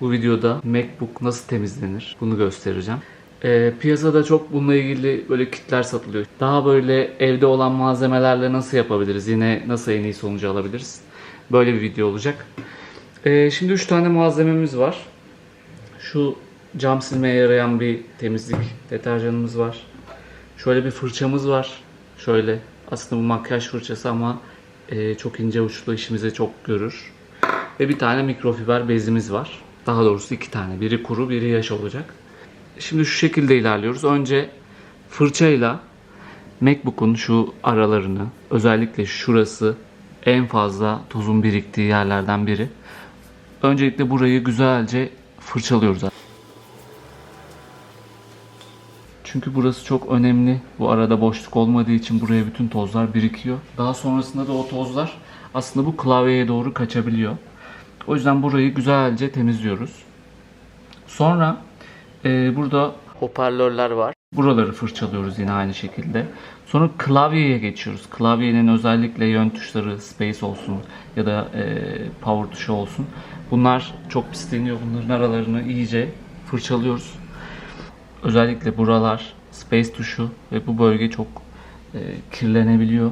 Bu videoda MacBook nasıl temizlenir bunu göstereceğim. Ee, piyasada çok bununla ilgili böyle kitler satılıyor. Daha böyle evde olan malzemelerle nasıl yapabiliriz? Yine nasıl en iyi sonucu alabiliriz? Böyle bir video olacak. Ee, şimdi 3 tane malzememiz var. Şu cam silmeye yarayan bir temizlik deterjanımız var. Şöyle bir fırçamız var. Şöyle aslında bu makyaj fırçası ama e, çok ince uçlu işimize çok görür. Ve bir tane mikrofiber bezimiz var. Daha doğrusu iki tane. Biri kuru, biri yaş olacak. Şimdi şu şekilde ilerliyoruz. Önce fırçayla MacBook'un şu aralarını, özellikle şurası en fazla tozun biriktiği yerlerden biri. Öncelikle burayı güzelce fırçalıyoruz. Çünkü burası çok önemli. Bu arada boşluk olmadığı için buraya bütün tozlar birikiyor. Daha sonrasında da o tozlar aslında bu klavyeye doğru kaçabiliyor. O yüzden burayı güzelce temizliyoruz. Sonra e, burada hoparlörler var. Buraları fırçalıyoruz yine aynı şekilde. Sonra klavyeye geçiyoruz. Klavyenin özellikle yön tuşları, space olsun ya da e, power tuşu olsun. Bunlar çok pisleniyor. Bunların aralarını iyice fırçalıyoruz. Özellikle buralar space tuşu ve bu bölge çok e, kirlenebiliyor.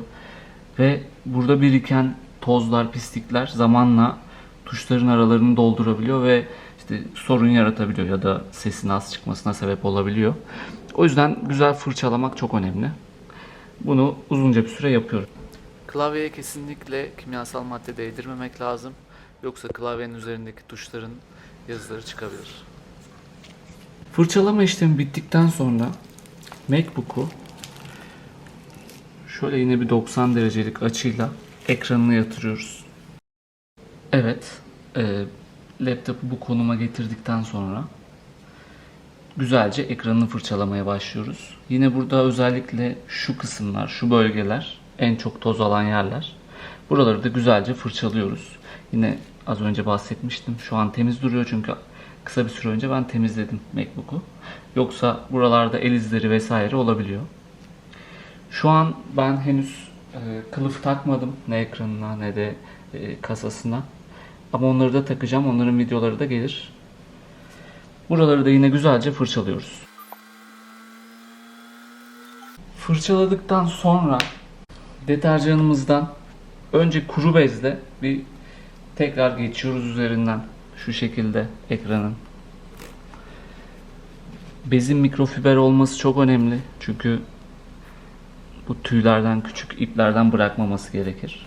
Ve burada biriken tozlar, pislikler zamanla tuşların aralarını doldurabiliyor ve işte sorun yaratabiliyor ya da sesin az çıkmasına sebep olabiliyor. O yüzden güzel fırçalamak çok önemli. Bunu uzunca bir süre yapıyorum. Klavyeye kesinlikle kimyasal madde değdirmemek lazım. Yoksa klavyenin üzerindeki tuşların yazıları çıkabilir. Fırçalama işlemi bittikten sonra MacBook'u şöyle yine bir 90 derecelik açıyla ekranına yatırıyoruz. Evet, e, laptopu bu konuma getirdikten sonra güzelce ekranını fırçalamaya başlıyoruz. Yine burada özellikle şu kısımlar, şu bölgeler en çok toz alan yerler. Buraları da güzelce fırçalıyoruz. Yine az önce bahsetmiştim. Şu an temiz duruyor çünkü kısa bir süre önce ben temizledim MacBook'u. Yoksa buralarda el izleri vesaire olabiliyor. Şu an ben henüz e, kılıf takmadım ne ekranına ne de e, kasasına. Ama onları da takacağım. Onların videoları da gelir. Buraları da yine güzelce fırçalıyoruz. Fırçaladıktan sonra deterjanımızdan önce kuru bezle bir tekrar geçiyoruz üzerinden şu şekilde ekranın. Bezin mikrofiber olması çok önemli. Çünkü bu tüylerden, küçük iplerden bırakmaması gerekir.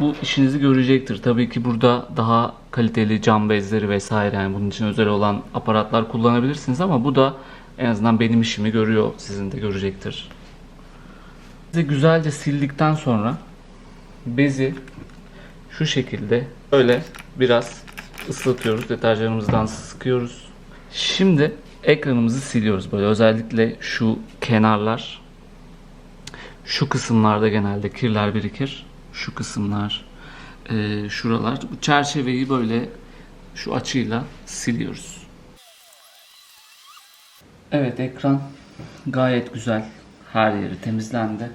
Bu işinizi görecektir. Tabii ki burada daha kaliteli cam bezleri vesaire yani bunun için özel olan aparatlar kullanabilirsiniz ama bu da en azından benim işimi görüyor. Sizin de görecektir. Bezi güzelce sildikten sonra bezi şu şekilde böyle biraz ıslatıyoruz. Deterjanımızdan sıkıyoruz. Şimdi ekranımızı siliyoruz böyle özellikle şu kenarlar şu kısımlarda genelde kirler birikir. Şu kısımlar e, şuralar bu çerçeveyi böyle şu açıyla siliyoruz. Evet ekran gayet güzel. Her yeri temizlendi.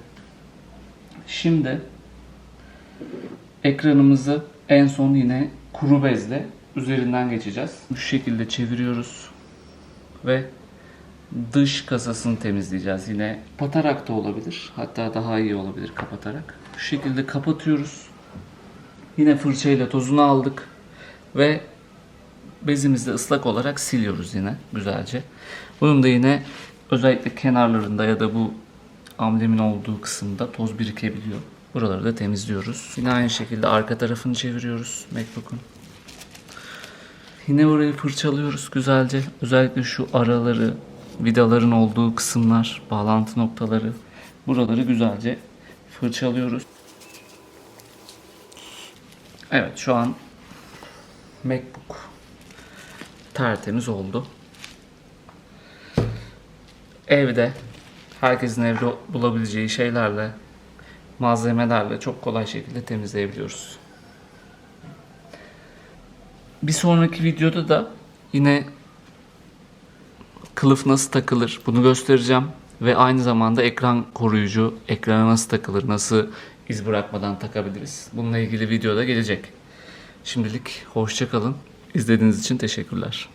Şimdi ekranımızı en son yine kuru bezle üzerinden geçeceğiz. Bu şekilde çeviriyoruz ve dış kasasını temizleyeceğiz. Yine kapatarak da olabilir. Hatta daha iyi olabilir kapatarak. Şu şekilde kapatıyoruz. Yine fırçayla tozunu aldık ve bezimizle ıslak olarak siliyoruz yine güzelce. Bunun da yine özellikle kenarlarında ya da bu amblemin olduğu kısımda toz birikebiliyor. Buraları da temizliyoruz. Yine aynı şekilde arka tarafını çeviriyoruz MacBook'un. Yine orayı fırçalıyoruz güzelce. Özellikle şu araları, vidaların olduğu kısımlar, bağlantı noktaları. Buraları güzelce fırçalıyoruz. Evet şu an MacBook tertemiz oldu. Evde herkesin evde bulabileceği şeylerle malzemelerle çok kolay şekilde temizleyebiliyoruz. Bir sonraki videoda da yine kılıf nasıl takılır bunu göstereceğim ve aynı zamanda ekran koruyucu ekrana nasıl takılır, nasıl iz bırakmadan takabiliriz. Bununla ilgili video da gelecek. Şimdilik hoşça kalın. İzlediğiniz için teşekkürler.